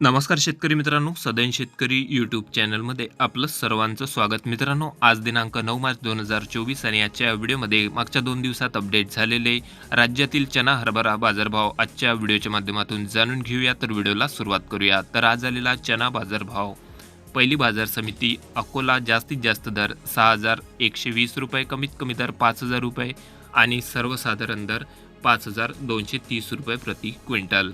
नमस्कार शेतकरी मित्रांनो सदैन शेतकरी यूट्यूब चॅनलमध्ये आपलं सर्वांचं स्वागत. मित्रांनो आज दिनांक नऊ मार्च दोन हजार चोवीस आणि आजच्या व्हिडिओमध्ये मागच्या दोन दिवसात अपडेट झालेले राज्यातील चना हरभरा बाजारभाव आजच्या व्हिडिओच्या माध्यमातून जाणून घेऊया. तर व्हिडिओला सुरुवात करूया. तर आज आलेला चना बाजारभाव. पहिली बाजार समिती अकोला जास्तीत जास्त दर सहा हजार एकशे वीस रुपये कमीत कमी दर पाच हजार रुपये आणि सर्वसाधारण दर पाच हजार दोनशे तीस रुपये प्रति क्विंटल.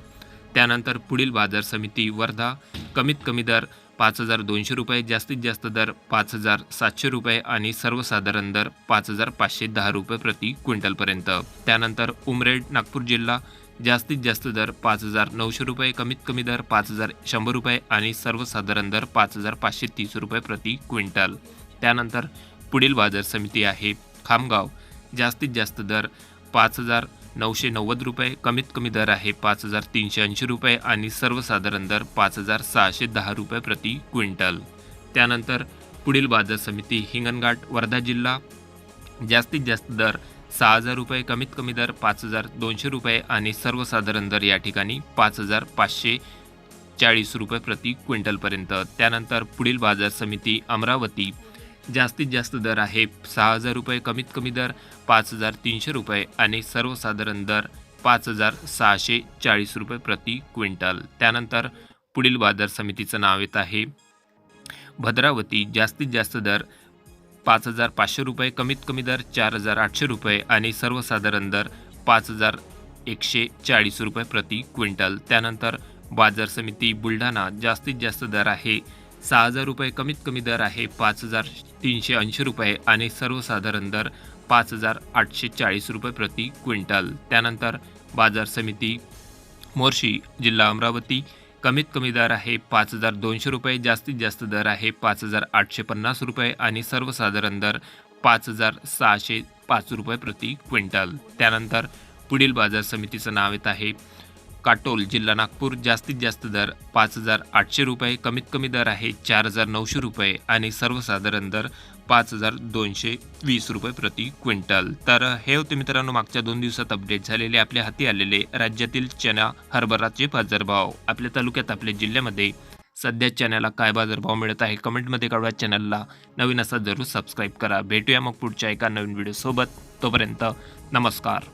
त्यानंतर पुढील बाजार समिती वर्धा कमीत कमी दर पाच हजार दोनशे रुपये जास्तीत जास्त दर पाच हजार सातशे रुपये आणि सर्वसाधारण दर पाच हजार पाचशे दहा रुपये प्रति क्विंटलपर्यंत. त्यानंतर उमरेड नागपूर जिल्हा जास्तीत जास्त दर पाच हजार नऊशे रुपये कमीत कमी दर पाच हजार शंभर रुपये आणि सर्वसाधारण दर पाच हजार पाचशे तीस रुपये प्रति क्विंटल. त्यानंतर पुढील बाजार समिती आहे खामगाव. जास्तीत जास्त दर पाच हजार नऊशे नव्वद रुपये कमीत कमी दर आहे पाच हजार तीनशे ऐंशी रुपये आणि सर्वसाधारण दर पाच हजार सहाशे दहा रुपये प्रति क्विंटल. त्यानंतर पुढील बाजार समिती हिंगणघाट वर्धा जिल्हा जास्तीत जास्त दर सहा हजार रुपये कमीत कमी दर पाच हजार दोनशे रुपये आणि सर्वसाधारण दर या ठिकाणी पाच हजार पाचशे चाळीस रुपये प्रति क्विंटलपर्यंत. त्यानंतर पुढील बाजार समिती अमरावती जास्तीत जास्त दर आहे. सहा हजार रुपये कमीत कमी दर पाच हजार तीनशे रुपये आणि सर्वसाधारण दर पाच हजार सहाशे चाळीस रुपये प्रति क्विंटल. त्यानंतर पुढील बाजार समितीचं नाव येत आहे. भद्रावती जास्तीत जास्त दर पाच हजार पाचशे रुपये कमीत कमी दर चार हजार आठशे रुपये आणि सर्वसाधारण दर पाच हजार एकशे चाळीस रुपये प्रति क्विंटल. त्यानंतर बाजार समिती बुलढाणा जास्तीत जास्त दर आहे सहा हजार रुपये कमीत कमी दर आहे पाच हजार तीनशे ऐंशी रुपये आणि सर्वसाधारण दर पाच हजार आठशे चाळीस रुपये प्रति क्विंटल. त्यानंतर बाजार समिती मोर्शी जिल्हा अमरावती कमीत कमी दर आहे पाच हजार दोनशे रुपये जास्तीत जास्त दर आहे पाच हजार आठशे पन्नास रुपये आणि सर्वसाधारण दर पाच हजार सहाशे पाच रुपये प्रति क्विंटल. त्यानंतर पुढील बाजार समितीचं नाव येत आहे काटोल जिल्हा नागपूर जास्तीत जास्त दर पाच हजार आठशे रुपये कमीत कमी दर आहे चार हजार नऊशे रुपये आणि सर्वसाधारण दर पाच हजार दोनशे वीस रुपये प्रति क्विंटल. तर हे होते मित्रांनो मागच्या दोन दिवसात अपडेट झालेले आपल्या हाती आलेले राज्यातील चना हरभराचे बाजारभाव. आपल्या तालुक्यात आपल्या जिल्ह्यामध्ये सध्या चॅनलला काय बाजारभाव मिळत आहे कमेंटमध्ये कळवा. चॅनलला नवीन असा जरूर सबस्क्राईब करा. भेटूया मग पुढच्या एका नवीन व्हिडिओसोबत तोपर्यंत नमस्कार.